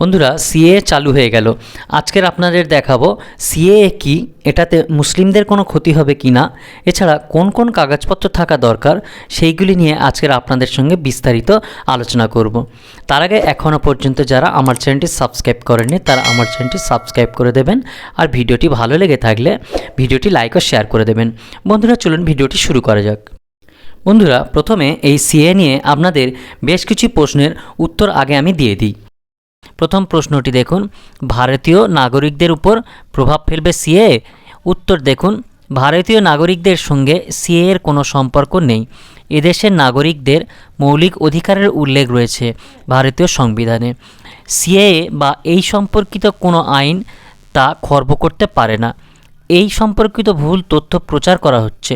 বন্ধুরা সিএ চালু হয়ে গেল। আজকের আপনাদের দেখাবো সিএ কি, এটাতে মুসলিমদের কোনো ক্ষতি হবে কি না, এছাড়া কোন কোন কাগজপত্র থাকা দরকার, সেইগুলি নিয়ে আজকের আপনাদের সঙ্গে বিস্তারিত আলোচনা করব। তার আগে এখনও পর্যন্ত যারা আমার চ্যানেলটি সাবস্ক্রাইব করেননি, তারা আমার চ্যানেলটি সাবস্ক্রাইব করে দেবেন, আর ভিডিওটি ভালো লেগে থাকলে ভিডিওটি লাইক ও শেয়ার করে দেবেন। বন্ধুরা, চলুন ভিডিওটি শুরু করা যাক। বন্ধুরা, প্রথমে এই সিএ নিয়ে আপনাদের বেশ কিছু প্রশ্নের উত্তর আগে আমি দিয়ে দিই। প্রথম প্রশ্নটি দেখুন, ভারতীয় নাগরিকদের উপর প্রভাব ফেলবে সিএ? উত্তর দেখুন, ভারতীয় নাগরিকদের সঙ্গে সিএ এর কোনো সম্পর্ক নেই। এদেশের নাগরিকদের মৌলিক অধিকারের উল্লেখ রয়েছে ভারতীয় সংবিধানে। সিএ বা এই সম্পর্কিত কোনো আইন তা খর্ব করতে পারে না। এই সম্পর্কিত ভুল তথ্য প্রচার করা হচ্ছে।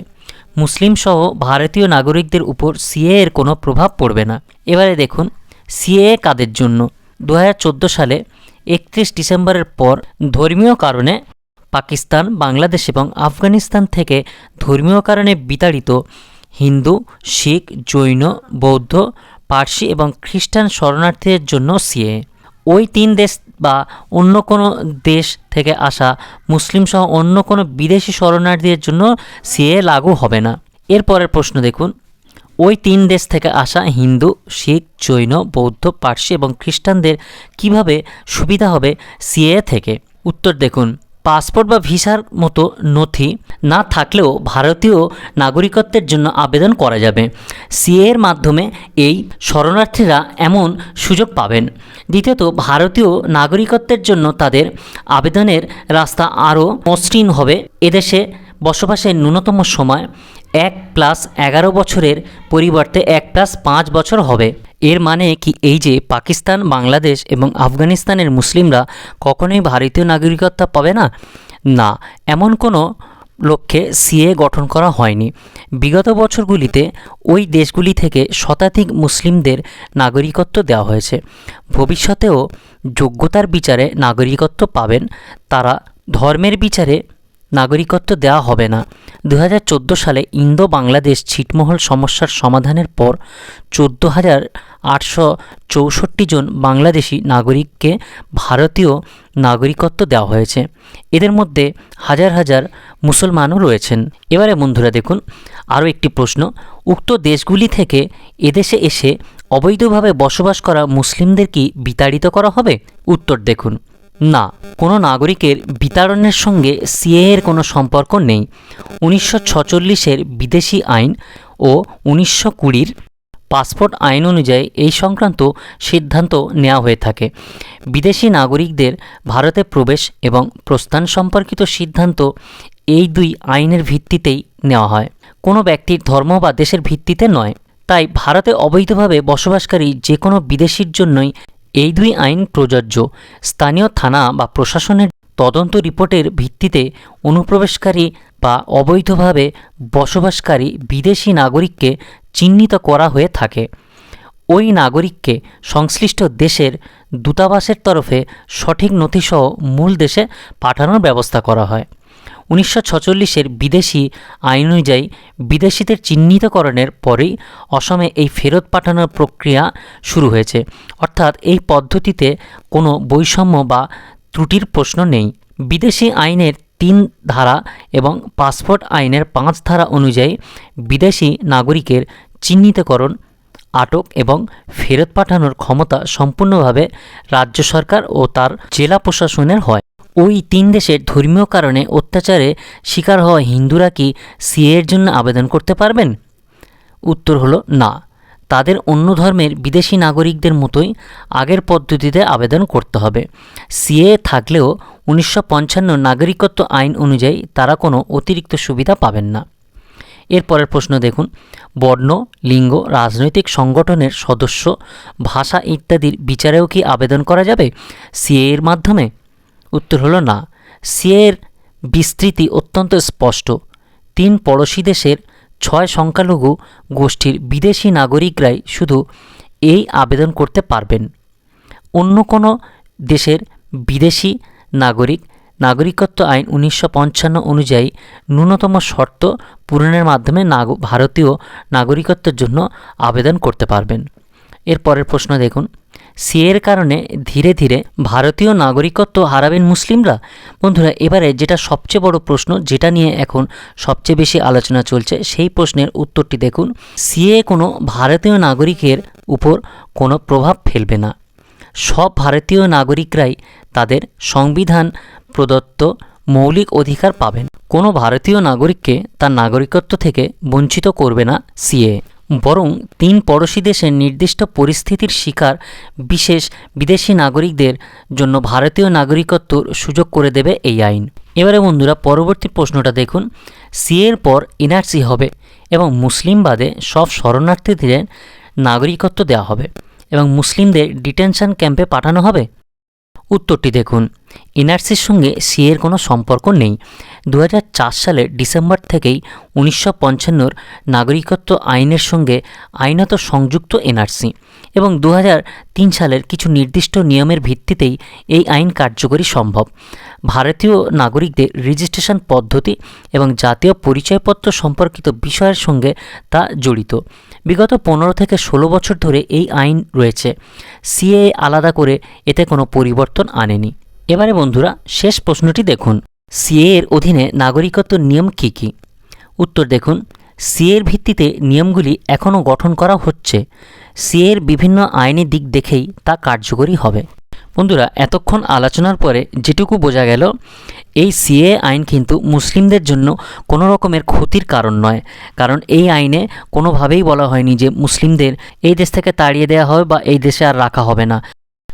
মুসলিম সহ ভারতীয় নাগরিকদের উপর সিএ এর কোনো প্রভাব পড়বে না। এবারে দেখুন, সিএ কাদের জন্য? দু হাজার চোদ্দ সালে একত্রিশ ডিসেম্বরের পর ধর্মীয় কারণে পাকিস্তান, বাংলাদেশ এবং আফগানিস্তান থেকে ধর্মীয় কারণে বিতাড়িত হিন্দু, শিখ, জৈন, বৌদ্ধ, পার্সি এবং খ্রিস্টান শরণার্থীদের জন্য সিএ। ওই তিন দেশ বা অন্য কোনো দেশ থেকে আসা মুসলিম সহ অন্য কোনো বিদেশি শরণার্থীদের জন্য সিএ লাগু হবে না। এরপরের প্রশ্ন দেখুন। ওই তিন দেশ থেকে আসা হিন্দু, শিখ, জৈন, বৌদ্ধ, পার্সি এবং খ্রিস্টানদের কীভাবে সুবিধা হবে সিএ থেকে? উত্তর দেখুন, পাসপোর্ট বা ভিসার মতো নথি না থাকলেও ভারতীয় নাগরিকত্বের জন্য আবেদন করা যাবে। সিএ এর মাধ্যমে এই শরণার্থীরা এমন সুযোগ পাবেন। দ্বিতীয়ত, ভারতীয় নাগরিকত্বের জন্য তাদের আবেদনের রাস্তা আরও মসৃণ হবে। এদেশে বসবাসের ন্যূনতম সময় এক প্লাস এগারো বছরের পরিবর্তে এক প্লাস পাঁচ বছর হবে। এর মানে কি এই যে পাকিস্তান, বাংলাদেশ এবং আফগানিস্তানের মুসলিমরা কখনোই ভারতীয় নাগরিকত্ব পাবে না? না, এমন কোনো লক্ষ্যে সিএ গঠন করা হয়নি। বিগত বছরগুলিতে ওই দেশগুলি থেকে শতাধিক মুসলিমদের নাগরিকত্ব দেওয়া হয়েছে। ভবিষ্যতেও যোগ্যতার বিচারে নাগরিকত্ব পাবেন। তারা ধর্মের বিচারে নাগরিকত্ব দেওয়া হবে না। দু হাজার চোদ্দ সালে ইন্দো বাংলাদেশ ছিটমহল সমস্যার সমাধানের পর চোদ্দ হাজার আটশো চৌষট্টি জন বাংলাদেশি নাগরিককে ভারতীয় নাগরিকত্ব দেওয়া হয়েছে। এদের মধ্যে হাজার হাজার মুসলমানও রয়েছেন। এবারে বন্ধুরা দেখুন, আরও একটি প্রশ্ন, উক্ত দেশগুলি থেকে এদেশে এসে অবৈধভাবে বসবাস করা মুসলিমদের কি বিতাড়িত করা হবে? উত্তর দেখুন। না, কোনো নাগরিকের বিতাড়নের সঙ্গে সিএ এর কোনো সম্পর্ক নেই। উনিশশো ছচল্লিশের বিদেশি আইন ও উনিশশো কুড়ির পাসপোর্ট আইন অনুযায়ী এই সংক্রান্ত সিদ্ধান্ত নেওয়া হয়ে থাকে। বিদেশি নাগরিকদের ভারতে প্রবেশ এবং প্রস্থান সম্পর্কিত সিদ্ধান্ত এই দুই আইনের ভিত্তিতেই নেওয়া হয়। কোনো ব্যক্তির ধর্ম বা দেশের ভিত্তিতে নয়। তাই ভারতে অবৈধভাবে বসবাসকারী যে কোনো বিদেশির জন্যই এই দুই আইন প্রযোজ্য। স্থানীয় থানা বা প্রশাসনের তদন্ত রিপোর্টের ভিত্তিতে অনুপ্রবেশকারী বা অবৈধভাবে বসবাসকারী বিদেশি নাগরিককে চিহ্নিত করা হয়ে থাকে। ওই নাগরিককে সংশ্লিষ্ট দেশের দূতাবাসের তরফে সঠিক নথিসহ মূল দেশে পাঠানোর ব্যবস্থা করা হয়। উনিশশো ছচল্লিশের বিদেশি আইন অনুযায়ী বিদেশিদের চিহ্নিতকরণের পরেই অসমে এই ফেরত পাঠানোর প্রক্রিয়া শুরু হয়েছে। অর্থাৎ এই পদ্ধতিতে কোনো বৈষম্য বা ত্রুটির প্রশ্ন নেই। বিদেশি আইনের তিন ধারা এবং পাসপোর্ট আইনের পাঁচ ধারা অনুযায়ী বিদেশি নাগরিকের চিহ্নিতকরণ, আটক এবং ফেরত পাঠানোর ক্ষমতা সম্পূর্ণভাবে রাজ্য সরকার ও তার জেলা প্রশাসনের হয়। ওই তিন দেশের ধর্মীয় কারণে অত্যাচারে শিকার হওয়া হিন্দুরা কি সিএ এর জন্য আবেদন করতে পারবেন? উত্তর হলো না। তাদের অন্য ধর্মের বিদেশি নাগরিকদের মতোই আগের পদ্ধতিতে আবেদন করতে হবে। সিএ থাকলেও উনিশশো পঞ্চান্ন নাগরিকত্ব আইন অনুযায়ী তারা কোনো অতিরিক্ত সুবিধা পাবেন না। এরপরের প্রশ্ন দেখুন। বর্ণ, লিঙ্গ, রাজনৈতিক সংগঠনের সদস্য, ভাষা ইত্যাদির বিচারেও কি আবেদন করা যাবে সিএ এর মাধ্যমে? উত্তর হলো না। সিএর বিস্তৃতি অত্যন্ত স্পষ্ট। তিন পড়োশী দেশের ছয় সংখ্যালঘু গোষ্ঠীর বিদেশি নাগরিকরাই শুধু এই আবেদন করতে পারবেন। অন্য কোনো দেশের বিদেশি নাগরিক, নাগরিকত্ব আইন উনিশশো পঞ্চান্ন অনুযায়ী ন্যূনতম শর্ত পূরণের মাধ্যমে ভারতীয় নাগরিকত্বের জন্য আবেদন করতে পারবেন। এর পরের প্রশ্ন দেখুন। সিএর কারণে ধীরে ধীরে ভারতীয় নাগরিকত্ব হারাবেন মুসলিমরা? বন্ধুরা, এবারে যেটা সবচেয়ে বড় প্রশ্ন, যেটা নিয়ে এখন সবচেয়ে বেশি আলোচনা চলছে, সেই প্রশ্নের উত্তরটি দেখুন। সিএ কোনো ভারতীয় নাগরিকের উপর কোনো প্রভাব ফেলবে না। সব ভারতীয় নাগরিকরাই তাদের সংবিধান, প্রদত্ত মৌলিক অধিকার পাবেন। কোনো ভারতীয় নাগরিককে তার নাগরিকত্ব থেকে বঞ্চিত করবে না সিএ। বরং তিন পড়োশী দেশের নির্দিষ্ট পরিস্থিতির শিকার বিশেষ বিদেশি নাগরিকদের জন্য ভারতীয় নাগরিকত্বর সুযোগ করে দেবে এই আইন। এবারে বন্ধুরা, পরবর্তী প্রশ্নটা দেখুন। সিএর পর এনআরসি হবে এবং মুসলিম বাদে সব শরণার্থীদের নাগরিকত্ব দেওয়া হবে এবং মুসলিমদের ডিটেনশন ক্যাম্পে পাঠানো হবে? উত্তরটি দেখুন। এনআরসির সঙ্গে সিএর কোনো সম্পর্ক নেই। দু সালের ডিসেম্বর থেকেই উনিশশো পঞ্চান্নর নাগরিকত্ব আইনের সঙ্গে আইনত সংযুক্ত এনআরসি এবং দু সালের কিছু নির্দিষ্ট নিয়মের ভিত্তিতেই এই আইন কার্যকরী সম্ভব। ভারতীয় নাগরিকদের রেজিস্ট্রেশন পদ্ধতি এবং জাতীয় পরিচয়পত্র সম্পর্কিত বিষয়ের সঙ্গে তা জড়িত। বিগত পনেরো থেকে ষোলো বছর ধরে এই আইন রয়েছে। সিএ আলাদা করে এতে কোনো পরিবর্তন আনেনি। এবারে বন্ধুরা, শেষ প্রশ্নটি দেখুন। সিএ এর অধীনে নাগরিকত্ব নিয়ম কী কী? উত্তর দেখুন সিএর ভিত্তিতে নিয়মগুলি এখনও গঠন করা হচ্ছে। সিএর বিভিন্ন আইনি দিক দেখেই তা কার্যকরী হবে। বন্ধুরা, এতক্ষণ আলোচনার পরে যেটুকু বোঝা গেল, এই সিএ আইন কিন্তু মুসলিমদের জন্য কোনো রকমের ক্ষতির কারণ নয়। কারণ এই আইনে কোনোভাবেই বলা হয়নি যে মুসলিমদের এই দেশ থেকে তাড়িয়ে দেওয়া হবে বা এই দেশে আর রাখা হবে না।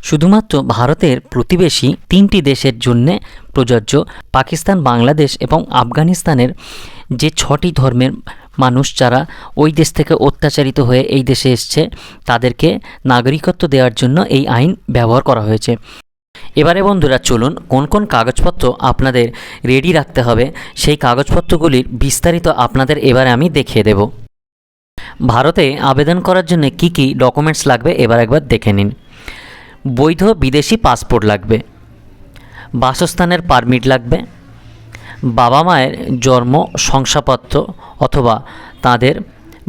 শুধুমাত্র ভারতের প্রতিবেশী তিনটি দেশের জন্যে প্রযোজ্য পাকিস্তান, বাংলাদেশ এবং আফগানিস্তানের যে ছটি ধর্মের মানুষ যারা ওই দেশ থেকে অত্যাচারিত হয়ে এই দেশে এসছে, তাদেরকে নাগরিকত্ব দেওয়ার জন্য এই আইন ব্যবহার করা হয়েছে। এবারে বন্ধুরা চলুন কোন কোন কাগজপত্র আপনাদের রেডি রাখতে হবে, সেই কাগজপত্রগুলির বিস্তারিত আপনাদের এবারে আমি দেখিয়ে দেব। ভারতে আবেদন করার জন্য কি কি ডকুমেন্টস লাগবে, এবার একবার দেখে নিন। বৈধ বিদেশি পাসপোর্ট লাগবে। বাসস্থানের পারমিট লাগবে। বাবা মায়ের জন্ম, শংসাপত্র অথবা তাদের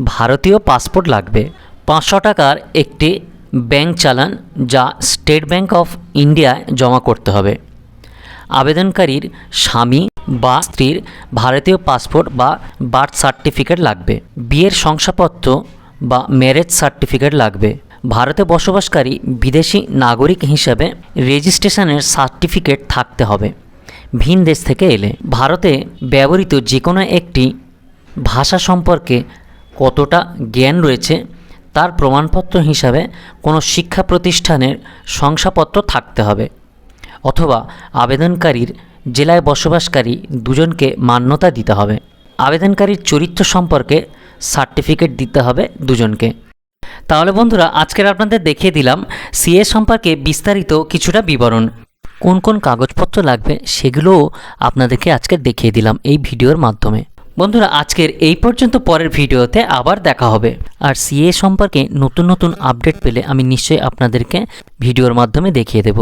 ভারতীয় পাসপোর্ট লাগবে। পাঁচশো টাকার একটি ব্যাংক চালান যা স্টেট ব্যাংক অফ ইন্ডিয়ায় জমা করতে হবে। আবেদনকারীর স্বামী বা স্ত্রীর ভারতীয় পাসপোর্ট বা বার্থ সার্টিফিকেট লাগবে। বিয়ের শংসাপত্র বা ম্যারেজ সার্টিফিকেট লাগবে। ভারতে বসবাসকারী বিদেশি নাগরিক হিসাবে রেজিস্ট্রেশনের সার্টিফিকেট থাকতে হবে। ভিন দেশ থেকে এলে ভারতে ব্যবহৃত যে কোনো একটি ভাষা সম্পর্কে কতটা জ্ঞান রয়েছে তার প্রমাণপত্র হিসাবে কোনো শিক্ষা প্রতিষ্ঠানের শংসাপত্র থাকতে হবে অথবা আবেদনকারীর জেলায় বসবাসকারী দুজনকে মান্যতা দিতে হবে। আবেদনকারীর চরিত্র সম্পর্কে সার্টিফিকেট দিতে হবে দুজনকে। তাহলে বন্ধুরা, আজকের আপনাদের দেখিয়ে দিলাম সিএ সম্পর্কে বিস্তারিত কিছুটা বিবরণ। কোন কোন কাগজপত্র লাগবে সেগুলোও আপনাদেরকে আজকে দেখিয়ে দিলাম এই ভিডিওর মাধ্যমে। বন্ধুরা, আজকের এই পর্যন্ত পরের ভিডিওতে আবার দেখা হবে। আর সিএ সম্পর্কে নতুন নতুন আপডেট পেলে আমি নিশ্চয়ই আপনাদেরকে ভিডিওর মাধ্যমে দেখিয়ে দেব।